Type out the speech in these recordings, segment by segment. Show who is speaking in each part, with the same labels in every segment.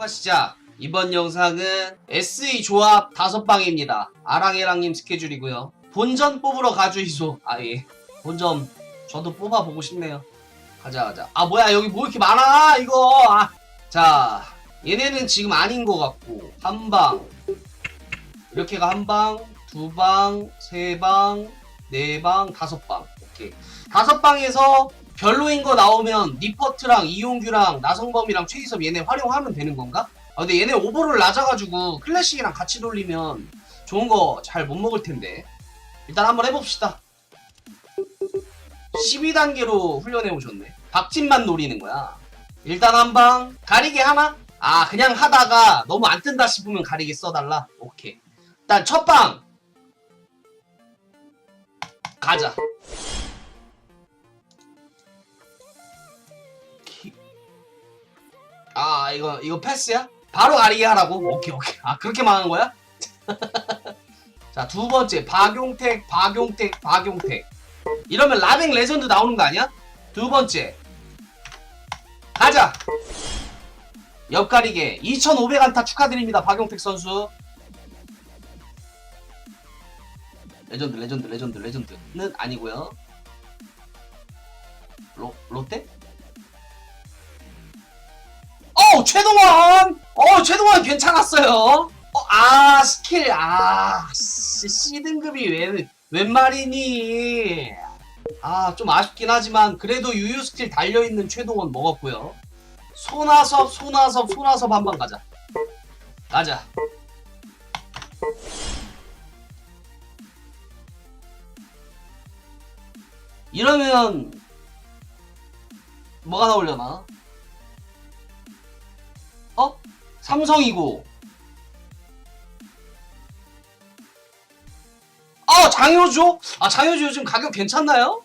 Speaker 1: 녹화 시작. 이번 영상은 SE 조합 다섯 방입니다. 아랑해랑님 스케줄이고요. 본전 뽑으러 가주이소. 아 예. 본전 저도 뽑아보고 싶네요. 가자 가자. 아 뭐야 여기 뭐 이렇게 많아 이거. 아. 자 얘네는 지금 아닌 것 같고 한 방. 이렇게가 한 방, 두 방, 세 방, 네 방, 다섯 방. 오케이. 다섯 방에서 별로인 거 나오면 니퍼트랑 이용규랑 나성범이랑 최희섭 얘네 활용하면 되는 건가? 아 근데 얘네 오버를 낮아가지고 클래식이랑 같이 돌리면 좋은 거 잘 못 먹을 텐데. 일단 한번 해봅시다. 12단계로 훈련해 오셨네. 박진만 노리는 거야. 일단 한 방. 가리개 하나? 아 그냥 하다가 너무 안 뜬다 싶으면 가리개 써달라. 오케이. 일단 첫 방. 가자 아 이거 이거 패스야? 바로 가리게 하라고? 오케이 오케이 아 그렇게 망한 거야? 자 두 번째 박용택 박용택 박용택 이러면 라뱅 레전드 나오는 거 아니야? 두 번째 가자 옆가리게 2500안타 축하드립니다 박용택 선수 레전드 레전드 레전드 레전드는 아니고요 로, 롯데? 어 최동원! 어 최동원 괜찮았어요. 어, 아 스킬. 아 씨, C등급이 왜, 웬 말이니? 아 좀 아쉽긴 하지만 그래도 유유 스킬 달려있는 최동원 먹었고요. 손아섭 손아섭 손아섭 한번 가자. 가자. 이러면 뭐가 나오려나? 어? 삼성이고 아 장효조? 아 장효조 요즘 가격 괜찮나요?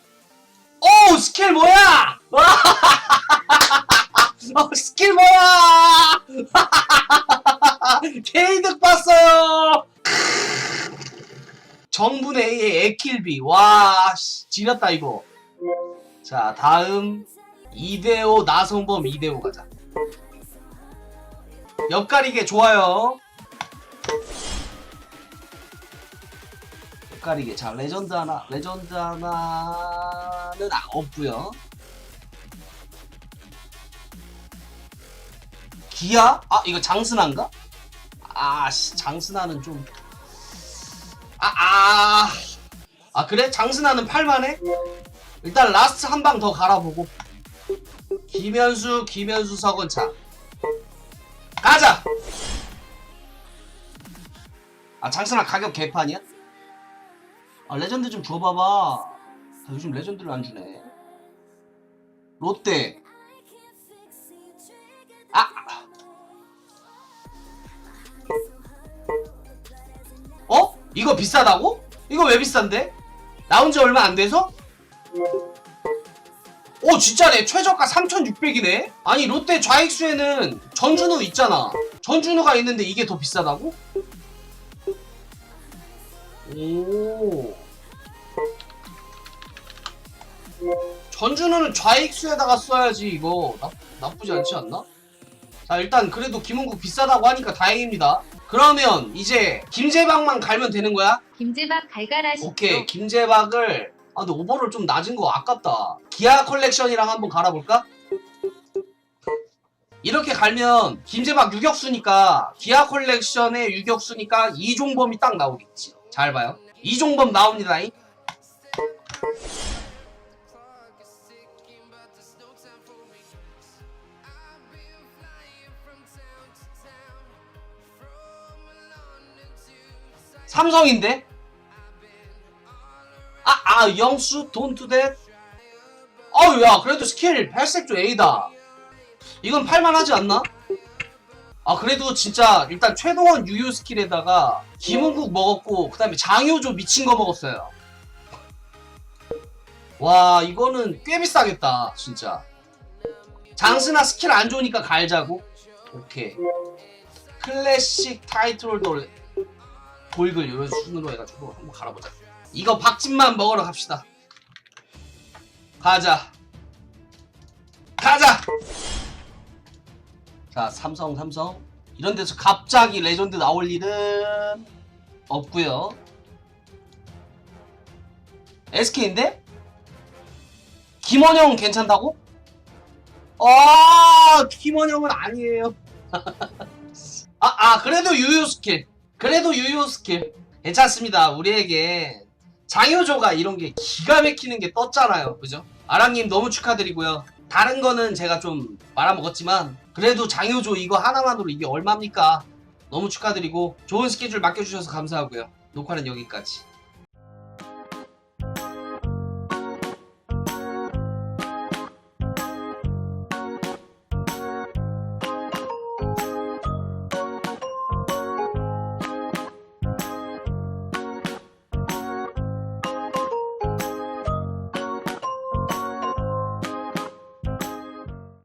Speaker 1: 오 스킬 뭐야? 와! 어, 스킬 뭐야? 개이득 봤어요. 정분 A의 에킬비 와 씨, 지렸다 이거. 자 다음 이대호 나성범 이대호 가자. 옆가리게 좋아요. 옆가리게 자 레전드 하나 레전드 하나는 아, 없고요. 기아? 아 이거 장스나인가? 아 씨, 장스나는 좀 아, 아, 아, 그래? 장스나는 팔만해? 일단 라스트 한 방 더 갈아보고. 김현수, 김현수 석은차. 가자! 아, 장스나 가격 개판이야? 아, 레전드 좀 줘봐봐. 아, 요즘 레전드를 안 주네. 롯데. 아! 어? 이거 비싸다고? 이거 왜 비싼데? 나온 지 얼마 안 돼서? 오 진짜네 최저가 3600이네 아니 롯데 좌익수에는 전준우 있잖아 전준우가 있는데 이게 더 비싸다고? 오 전준우는 좌익수에다가 써야지 이거 나, 나쁘지 않지 않나? 자 일단 그래도 김은국 비싸다고 하니까 다행입니다 그러면 이제 김재박만 갈면 되는 거야?
Speaker 2: 김재박 갈갈하시죠.
Speaker 1: 오케이 김재박을 아 근데 오버를 좀 낮은 거 아깝다 기아 컬렉션이랑 한번 갈아볼까? 이렇게 갈면 김재박 유격수니까 기아 컬렉션의 유격수니까 이종범이 딱 나오겠지 잘 봐요 이종범 나옵니다 잉? 삼성인데? 아, 아, 영수, 돈 투 댓? 어우, 야, 그래도 스킬 8색조 A다. 이건 팔만하지 않나? 아, 그래도 진짜, 일단 최동원 유유 스킬에다가 김은국 먹었고, 그 다음에 장효조 미친 거 먹었어요. 와, 이거는 꽤 비싸겠다, 진짜. 장스나 스킬 안 좋으니까 갈자고. 오케이. 클래식 타이틀 돌, 돌글 이런 수준으로 해가지고 한번 갈아보자. 이거 박진만 먹으러 갑시다. 가자. 가자. 자 삼성 삼성 이런 데서 갑자기 레전드 나올 일은 없고요 SK인데? 김원영 괜찮다고? 아 김원영은 아니에요 아, 아 그래도 유효 스킬 그래도 유효 스킬. 괜찮습니다. 우리에게 장효조가 이런 게 기가 막히는 게 떴잖아요. 그죠? 아랑님 너무 축하드리고요. 다른 거는 제가 좀 말아먹었지만 그래도 장효조 이거 하나만으로 이게 얼마입니까? 너무 축하드리고 좋은 스케줄 맡겨주셔서 감사하고요. 녹화는 여기까지